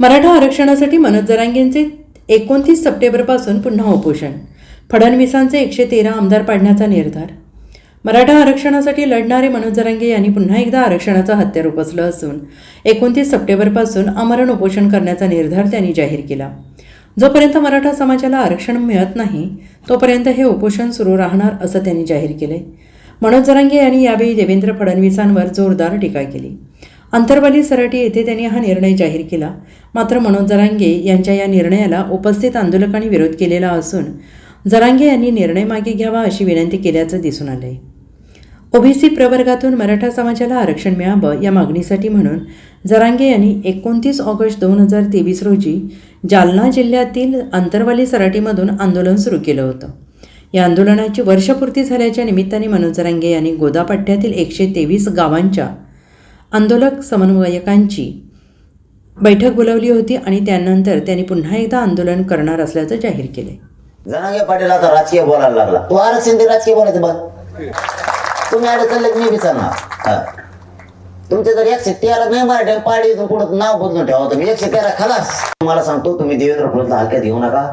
मराठा आरक्षणासाठी मनोज जरांगेंचे एकोणतीस सप्टेंबरपासून पुन्हा उपोषण. फडणवीसांचे एकशे तेरा आमदार पाडण्याचा निर्धार. मराठा आरक्षणासाठी लढणारे मनोज जरांगे यांनी पुन्हा एकदा आरक्षणाचं हत्यार उपसलं असून एकोणतीस सप्टेंबरपासून आमरण उपोषण करण्याचा निर्धार त्यांनी जाहीर केला. जोपर्यंत मराठा समाजाला आरक्षण मिळत नाही तोपर्यंत हे उपोषण सुरू राहणार असं त्यांनी जाहीर केले. मनोज जरांगे यांनी यावेळी देवेंद्र फडणवीसांवर जोरदार टीका केली. अंतरवाली सराटी येथे त्यांनी हा निर्णय जाहीर केला. मात्र मनोज जरांगे यांच्या या निर्णयाला उपस्थित आंदोलकांनी विरोध केलेला असून जरांगे यांनी निर्णय मागे घ्यावा अशी विनंती केल्याचं दिसून आलंय. ओबीसी प्रवर्गातून मराठा समाजाला आरक्षण मिळावं या मागणीसाठी म्हणून जरांगे यांनी एकोणतीस ऑगस्ट दोन हजार तेवीस रोजी जालना जिल्ह्यातील अंतरवाली सराटीमधून आंदोलन सुरू केलं होतं. या आंदोलनाची वर्षपूर्ती झाल्याच्या निमित्ताने मनोज जरांगे यांनी गोदापट्ट्यातील एकशे तेवीस गावांच्या आंदोलक समन्वयकांची बैठक बोलावली होती आणि त्यानंतर त्यांनी पुन्हा एकदा आंदोलन करणार असल्याचं जाहीर केले जनांगे पाटील आता राजकीय बोलायला लागला. तू आरक्षण दे राजकीय बोलायचं बघ. तुम्ही अडचण मी विचारणार तुमचे जर एकशे तेरा मेंबर आहे पाडी कुठं नाव बदलून ठेवा तुम्ही. एकशे तेरा खलास. मला सांगतो तुम्ही देवेंद्र फडणवीस हलक्यात घेऊ नका.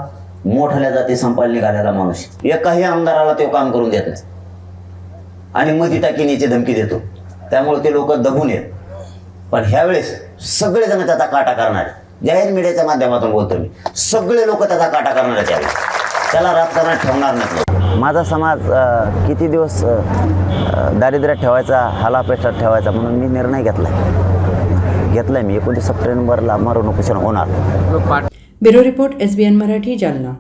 मोठ्याला जाती संपायला निघालेला माणूस एकाही आमदाराला तो काम करून देत नाही. आणि मधी टाकीनीची धमकी देतो. त्यामुळे ते लोक दबून येत. पण ह्यावेळेस सगळेजण त्याचा काटा करणार आहे. जाहीर मीडियाच्या माध्यमातून बोलतो मी. सगळे लोक त्याचा काटा करणार आहे त्यावेळेस त्याला राजकारणात ठेवणार नाही माझा समाज किती दिवस दारिद्र्यात ठेवायचा हालापेष्टात ठेवायचा म्हणून मी निर्णय घेतलाय. घेतलाय मी. एकोणतीस सप्टेंबरला मरण उपोषण होणार. Bureau report S B N Marathi Jalna.